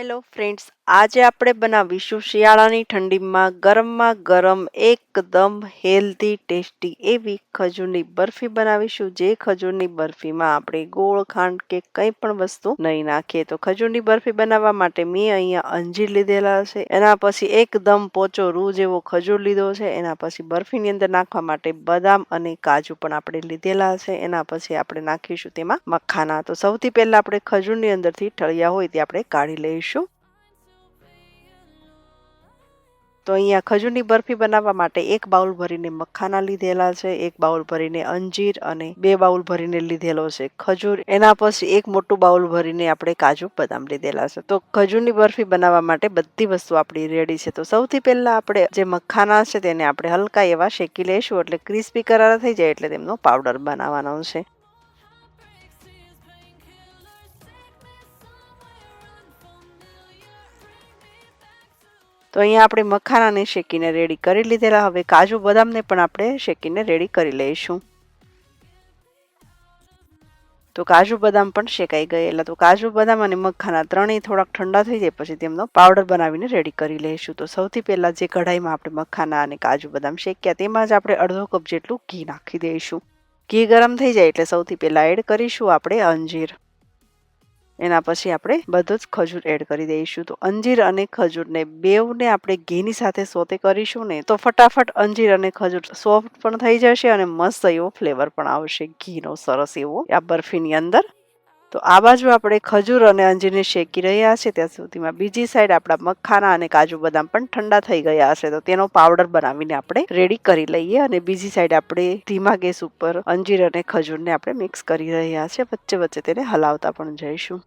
Hello friends, આજે આપણે બનાવીશું શિયાળાની ઠંડીમાં ગરમમાં ગરમ, એકદમ હેલ્ધી, ટેસ્ટી એવી ખજૂરની બરફી બનાવીશું. જે ખજૂરની બરફીમાં આપણે ગોળ, ખાંડ કે કંઈ પણ વસ્તુ નહીં નાખીએ. તો ખજૂરની બરફી બનાવવા માટે મેં અહીંયા અંજીર લીધેલા છે. એના પછી એકદમ પોચો રૂ જેવો ખજૂર લીધો છે. એના પછી બરફીની અંદર નાખવા માટે બદામ અને કાજુ પણ આપણે લીધેલા છે. એના પછી આપણે નાખીશું તેમાં મખાના. તો સૌથી પહેલા આપણે ખજૂરની અંદરથી ઠળિયા હોય તે આપણે કાઢી લઈશું. તો અહીંયા ખજૂરની બરફી બનાવવા માટે એક બાઉલ ભરીને મખાના લીધેલા છે, એક બાઉલ ભરીને અંજીર અને બે બાઉલ ભરીને લીધેલો છે. ખજૂર એના પછી એક મોટું બાઉલ ભરીને આપણે કાજુ બદામ લીધેલા છે. તો ખજૂરની બરફી બનાવવા માટે બધી વસ્તુ આપણી રેડી છે. તો સૌથી પહેલા આપણે જે મખાના છે તેને આપણે હલકા એવા શેકી લઈશું, એટલે ક્રિસ્પી કરારા થઈ જાય એટલે તેમનો પાવડર બનાવવાનો છે. તો અહીંયા આપણે મખાનાને શેકીને રેડી કરી લીધેલા. હવે કાજુ બદામને પણ આપણે શેકીને રેડી કરી લઈશું. તો કાજુ બદામ પણ શેકાઈ ગયેલા તો કાજુ બદામ અને મખાના ત્રણેય થોડાક ઠંડા થઈ જાય પછી તેમનો પાવડર બનાવીને રેડી કરી લઈશું. તો સૌથી પહેલાં જે કઢાઈમાં આપણે મખાના અને કાજુ બદામ શેક્યા તેમાં જ આપણે અડધો કપ જેટલું ઘી નાખી દઈશું. ઘી ગરમ થઈ જાય એટલે સૌથી પહેલાં એડ કરીશું આપણે અંજીર. એના પછી આપણે બધું જ ખજૂર એડ કરી દઈશું. તો અંજીર અને ખજૂરને બેવને આપણે ઘીની સાથે સોતે કરીશું ને, તો ફટાફટ અંજીર અને ખજૂર સોફ્ટ પણ થઈ જશે અને મસ્ત એવો ફ્લેવર પણ આવશે. ઘીનો સરસ એવો. આ બરફીની અંદર તો આ બાજુ આપણે ખજૂર અને અંજીરને શેકી રહ્યા છે. ત્યાં સુધીમાં બીજી સાઈડ આપણા મખાના અને કાજુ બદામ પણ ઠંડા થઈ ગયા હશે. તો તેનો પાવડર બનાવીને આપણે રેડી કરી લઈએ અને બીજી સાઈડ આપણે ધીમા ગેસ ઉપર અંજીર અને ખજૂરને આપણે મિક્સ કરી રહ્યા છે. વચ્ચે વચ્ચે તેને હલાવતા પણ જઈશું.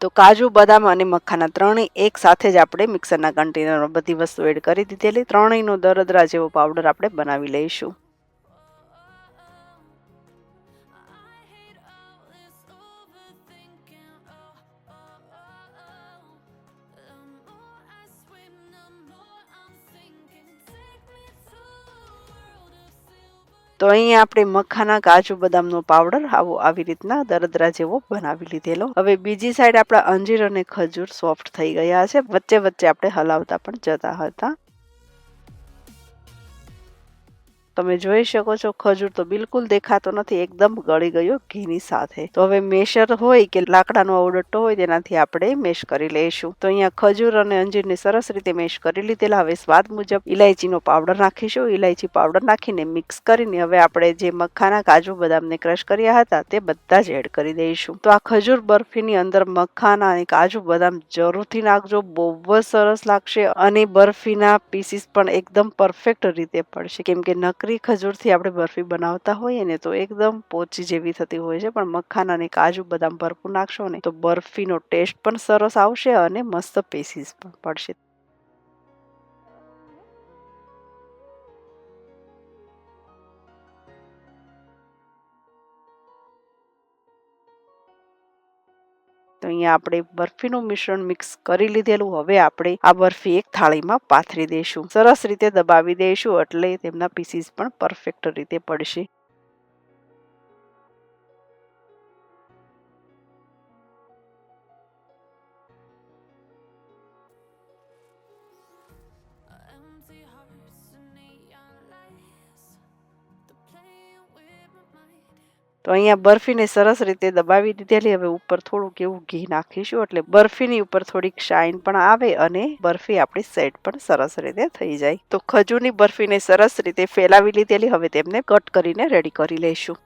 તો કાજુ, બદામ અને મખાના ત્રણેય એક સાથે જ આપણે મિક્સરના કન્ટેનરમાં બધી વસ્તુ એડ કરી દીધેલી. ત્રણેયનો દરદરા જેવો પાવડર આપણે બનાવી લઈશું. તો અહીંયા આપણે મખાના, કાજુ, બદામનો પાવડર આવો આવી રીતના દરદરા જેવો બનાવી લીધેલો. હવે બીજી સાઈડ આપણા અંજીર અને ખજૂર સોફ્ટ થઈ ગયા છે. વચ્ચે વચ્ચે આપણે હલાવતા પણ જતા હતા. તમે જોઈ શકો છો, ખજૂર તો બિલકુલ દેખાતો નથી, એકદમ ગળી ગયો ઘીની સાથે. તો હવે મેશર હોય કે લાકડાનો અવડટ્ટો હોય તેનાથી આપણે મેશ કરી લઈશું. તો અહીંયા ખજૂર અને અંજીરને સરસ રીતે મેશ કરી લીધેલા. હવે સ્વાદ મુજબ ઇલાયચીનો પાવડર નાખીશું. ઇલાયચી પાવડર નાખીને મિક્સ કરીને હવે આપણે જે મખાના કાજુ બદામને ક્રશ કર્યા હતા તે બધા જ એડ કરી દઈશું. તો આ ખજૂર બરફીની અંદર મખાના અને કાજુ બદામ જરૂરથી નાખજો. બહુ જ સરસ લાગશે અને બરફીના પીસીસ પણ એકદમ પરફેક્ટ રીતે પડશે. કેમ કે નકરી નકરી ખજૂરથી આપણે બરફી બનાવતા હોઈએ ને, તો એકદમ પોચી જેવી થતી હોય છે. પણ મખાના અને કાજુ બદામ ભરપૂર નાખશો ને, તો બરફીનો ટેસ્ટ પણ સરસ આવશે અને મસ્ત પીસીસ પણ પડશે અહીંયા આપણે બરફીનું મિશ્રણ મિક્સ કરી લીધેલું. હવે આપણે આ બરફી એક થાળીમાં પાથરી દઈશું. સરસ રીતે દબાવી દઈશું એટલે તેમના પીસીસ પણ પરફેક્ટ રીતે પડશે. તો અહીંયા બરફીને સરસ રીતે દબાવી દીધેલી. હવે ઉપર થોડુંક એવું ઘી નાખીશું એટલે બરફીની ઉપર થોડીક શાઇન પણ આવે અને બરફી આપણી સેટ પણ સરસ રીતે થઈ જાય. તો ખજૂરની બરફીને સરસ રીતે ફેલાવી લીધેલી. હવે તેમને કટ કરીને રેડી કરી લઈશું.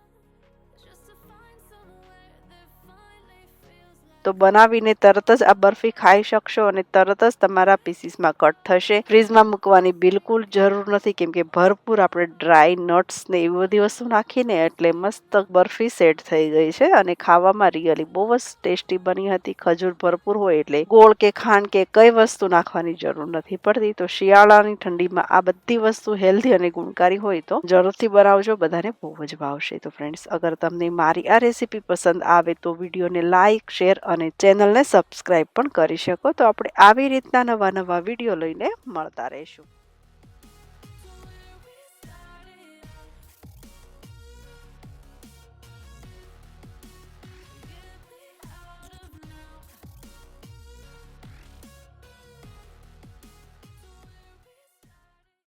તો બનાવીને તરત જ આ બરફી ખાઈ શકશો અને તરત જ તમારા પીસીસમાં કટ થશે. ફ્રીજમાં મૂકવાની બિલકુલ જરૂર નથી, કેમ કે ભરપૂર આપણે ડ્રાય નટ્સ ને એવી બધી વસ્તુ નાખીને એટલે મસ્ત બરફી સેટ થઈ ગઈ છે અને ખાવામાં રિયલી બહુ જ ટેસ્ટી બની હતી. ખજૂર ભરપૂર હોય એટલે ગોળ કે ખાંડ કે કઈ વસ્તુ નાખવાની જરૂર નથી પડતી. તો શિયાળાની ઠંડીમાં આ બધી વસ્તુ હેલ્ધી અને ગુણકારી હોય તો જરૂરથી બનાવજો, બધાને બહુ જ ભાવશે. તો ફ્રેન્ડ્સ અગર તમને મારી આ રેસીપી પસંદ આવે તો વિડીયોને લાઇક શેર અને ચેનલને સબસ્ક્રાઈબ પણ કરી શકો. તો આપણે આવી રીતના નવા નવા વીડિયો લઈને મળતા રહીશું.